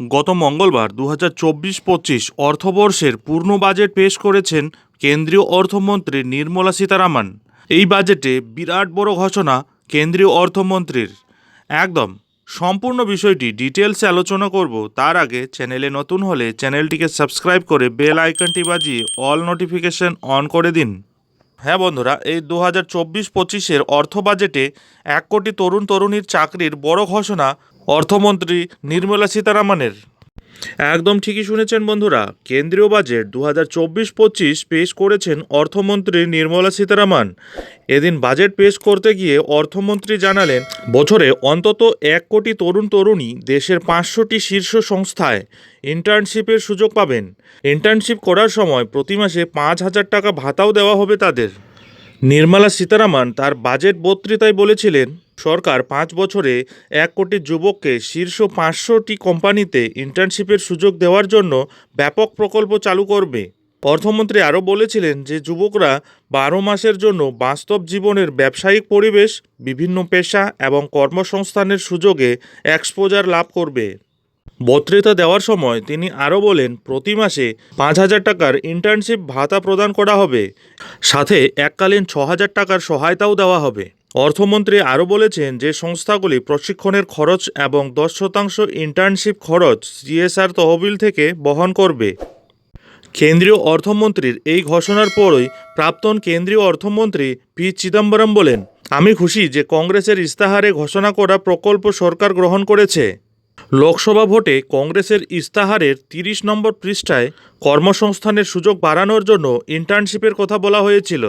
গত মঙ্গলবার দু হাজার চব্বিশ পঁচিশ অর্থবর্ষের পূর্ণ বাজেট পেশ করেছেন কেন্দ্রীয় অর্থমন্ত্রী নির্মলা সীতারামন। এই বাজেটে বিরাট বড় ঘোষণা কেন্দ্রীয় অর্থমন্ত্রীর। একদম, সম্পূর্ণ বিষয়টি ডিটেলসে আলোচনা করব। তার আগে চ্যানেলে নতুন হলে চ্যানেলটিকে সাবস্ক্রাইব করে বেল আইকনটি বাজিয়ে অল নোটিফিকেশন অন করে দিন। হ্যাঁ বন্ধুরা, এই দু হাজার চব্বিশ পঁচিশের অর্থ বাজেটে এক কোটি তরুণ তরুণীর চাকরির বড় ঘোষণা অর্থমন্ত্রী নির্মলা সীতারামনের। একদম ঠিকই শুনেছেন বন্ধুরা, কেন্দ্রীয় বাজেট দু হাজার চব্বিশ পঁচিশ পেশ করেছেন অর্থমন্ত্রী নির্মলা সীতারামন। এদিন বাজেট পেশ করতে গিয়ে অর্থমন্ত্রী জানালেন, বছরে অন্তত এক কোটি তরুণ তরুণী দেশের পাঁচশোটি শীর্ষ সংস্থায় ইন্টার্নশিপের সুযোগ পাবেন। ইন্টার্নশিপ করার সময় প্রতি মাসে পাঁচ হাজার টাকা ভাতাও দেওয়া হবে তাদের। নির্মলা সীতারামন তার বাজেট বক্তৃতায় বলেছিলেন সরকার পাঁচ বছরে এক কোটি যুবককে শীর্ষ পাঁচশোটি কোম্পানিতে ইন্টার্নশিপের সুযোগ দেওয়ার জন্য ব্যাপক প্রকল্প চালু করবে। অর্থমন্ত্রী আরও বলেছিলেন যে যুবকরা বারো মাসের জন্য বাস্তব জীবনের ব্যবসায়িক পরিবেশ, বিভিন্ন পেশা এবং কর্মসংস্থানের সুযোগে এক্সপোজার লাভ করবে। বক্তৃতা দেওয়ার সময় তিনি আরও বলেন, প্রতি মাসে পাঁচ হাজার টাকার ইন্টার্নশিপ ভাতা প্রদান করা হবে। সাথে এককালীন ছ হাজার টাকার সহায়তাও দেওয়া হবে। অর্থমন্ত্রী আরও বলেছেন যে সংস্থাগুলি প্রশিক্ষণের খরচ এবং দশ শতাংশ ইন্টার্নশিপ খরচ সিএসআর তহবিল থেকে বহন করবে। কেন্দ্রীয় অর্থমন্ত্রীর এই ঘোষণার পরই প্রাক্তন কেন্দ্রীয় অর্থমন্ত্রী পি চিদম্বরম বলেন, আমি খুশি যে কংগ্রেসের ইস্তাহারে ঘোষণা করা প্রকল্প সরকার গ্রহণ করেছে। লোকসভা ভোটে কংগ্রেসের ইস্তাহারের তিরিশ নম্বর পৃষ্ঠায় কর্মসংস্থানের সুযোগ বাড়ানোর জন্য ইন্টার্নশিপের কথা বলা হয়েছিল।